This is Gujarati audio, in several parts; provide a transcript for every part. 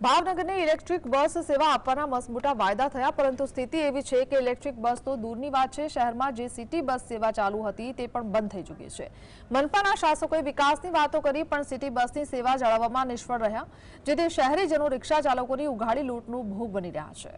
ભાવનગરને ઇલેક્ટ્રિક બસ સેવા આપવાના મસમોટા વાયદા થયા, પરંતુ સ્થિતિ એવી છે કે ઇલેક્ટ્રિક બસ તો દૂરની વાત છે. શહેરમાં જે સિટી બસ સેવા ચાલુ હતી તે પણ બંધ થઈ ચૂકી છે. મનપાના શાસકોએ વિકાસની વાતો કરી, પણ સિટી બસની સેવા જાળવવામાં નિષ્ફળ રહ્યા, જેથી શહેરીજનો રિક્ષા ચાલકોની ઉઘાડી લૂંટનું ભોગ બની રહ્યા છે.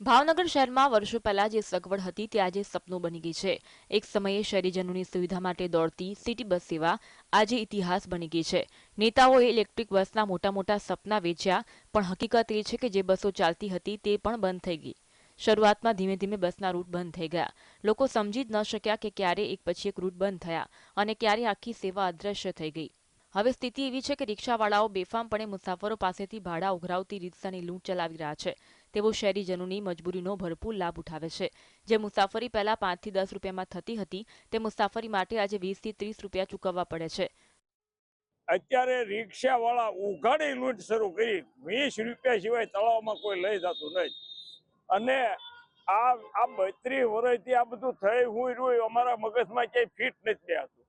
ભાવનગર શહેરમાં વર્ષો પહેલા જે સગવડ હતી, તે આજે સપનું બની ગઈ છે. એક સમયે શહેરીજનોની સુવિધા માટે દોડતી સિટી બસ સેવા આજે ઇતિહાસ બની ગઈ છે. નેતાઓએ ઇલેક્ટ્રિક બસના મોટા મોટા સપના વેચ્યા, પણ હકીકત એ છે કે જે બસો ચાલતી હતી, તે પણ બંધ થઈ ગઈ. શરૂઆતમાં ધીમે ધીમે બસના રૂટ બંધ થઈ ગયા. લોકો સમજી જ ન શક્યા કે ક્યારે એક પછી એક રૂટ બંધ થયા અને ક્યારે આખી સેવા અદ્રશ્ય થઈ ગઈ. હવે સ્થિતિ એવી છે કે રિક્ષાવાળાઓ બેફામપણે મુસાફરો પાસેથી ભાડા ઉઘરાવતી રીતસાની લૂંટ ચલાવી રહ્યા છે. તેઓ શહેરીજનોની મજબૂરીનો ભરપૂર લાભ ઉઠાવે છે. જે મુસાફરી પહેલા પાંચથી દસ રૂપિયામાં થતી હતી, તે મુસાફરી માટે આજે વીસથી ત્રીસ રૂપિયા ચૂકવવા પડે છે. અત્યારે રિક્ષા વાળા ઉઘાડી લૂંટ શરૂ કરી, વીસ રૂપિયા સિવાય તળાવમાં કોઈ લઈ જતું નહીં. અને આ આ બત્રીસ વર્ષથી આ બધું થઈ હું રહ્યું, અમારા મગજમાં ક્યાંય ફિટ નથી થયાતું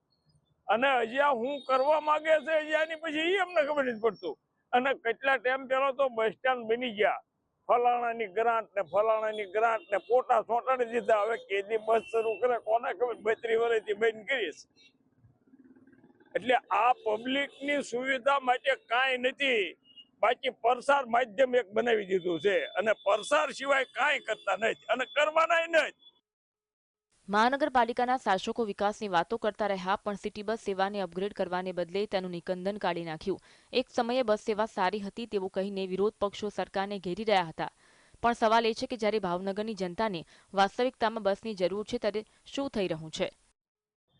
અને હજી હું કરવા માંગે છે, હજી આની પછી એ અમને ખબર નથી પડતું. અને કેટલા ટાઈમ પહેલા તો બસ સ્ટેન્ડ બની ગયા. ફલાણાની ગ્રાન્ટ ને ફલાણાની ગ્રાન્ટ ને પોટા સોંટાડી દીધા. હવે કેદી બસ શરૂ કરે, કોને ખબર? બત્રીસ વર્ષથી બંધ કરીશ એટલે આ પબ્લિકની સુવિધા માટે કાંઈ નથી. બાકી પ્રસાર માધ્યમ એક બનાવી દીધું છે. અને પ્રસાર સિવાય કાંઈ કરતા નથી. અને કરવાના નથી. મહાનગરપાલિકાના શાસકો વિકાસની વાતો કરતા રહ્યા, પણ સિટી બસ સેવાને અપગ્રેડ કરવાને બદલે તેનું નિકંદન કાઢી નાખ્યું. એક સમયે બસ સેવા સારી હતી તેવું કહીને વિરોધ પક્ષો સરકારને ઘેરી રહ્યા હતા. પણ સવાલ એ છે કે જ્યારે ભાવનગરની જનતાને વાસ્તવિકતામાં બસની જરૂર છે, ત્યારે શું થઈ રહ્યું છે?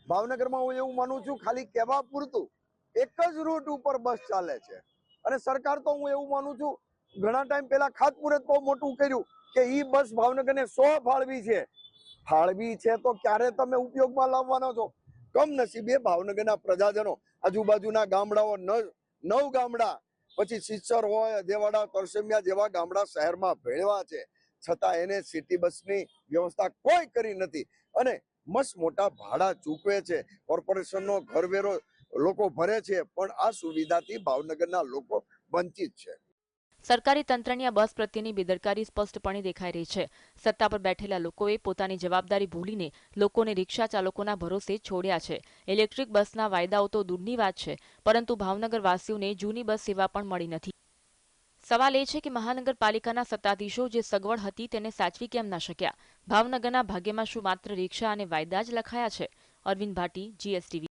ભાવનગરમાં હું એવું માનું છું, ખાલી કહેવા પૂરતું, એક જ રૂટ ઉપર બસ ચાલે છે. અને સરકાર તો હું એવું માનું છું, ઘણા ટાઈમ પહેલા ખાતમુહૂર્ત બહુ મોટું કર્યું કે ઈ બસ ભાવનગરને સો ફાળવી છે. ફાળવી છે તો ક્યારે તમે ઉપયોગમાં લાવવાનો છો? કમનસીબે ભાવનગરના પ્રજાજનો આજુબાજુના ગામડાઓ નવ ગામડા, પછી સિસર હોય અધેવાડા તરસેમિયા જેવા ગામડા શહેરમાં ભેળવા છે. છતાં એને સિટી બસની વ્યવસ્થા કોઈ કરી નથી અને મસ્ત મોટા ભાડા ચૂકવે છે. કોર્પોરેશનનો ઘરવેરો લોકો ભરે છે, પણ આ સુવિધાથી ભાવનગરના લોકો વંચિત છે. સરકારી તંત્રની આ બસ પ્રત્યેની બેદરકારી સ્પષ્ટપણે દેખાઈ રહી છે. સત્તા પર બેઠેલા લોકોએ પોતાની જવાબદારી ભૂલીને લોકોને રિક્ષા ચાલકોના ભરોસે છોડ્યા છે. ઇલેક્ટ્રિક બસના વાયદાઓ તો દૂરની વાત છે, પરંતુ ભાવનગર વાસીઓને જૂની બસ સેવા પણ મળી નથી. સવાલ એ છે કે મહાનગરપાલિકાના સત્તાધીશો જે સગવડ હતી તેને સાચવી કેમ ના શક્યા? ભાવનગરના ભાગ્યમાં શું માત્ર રિક્ષા અને વાયદા જ લખાયા છે? અરવિંદ ભાટી, જીએસટીવી.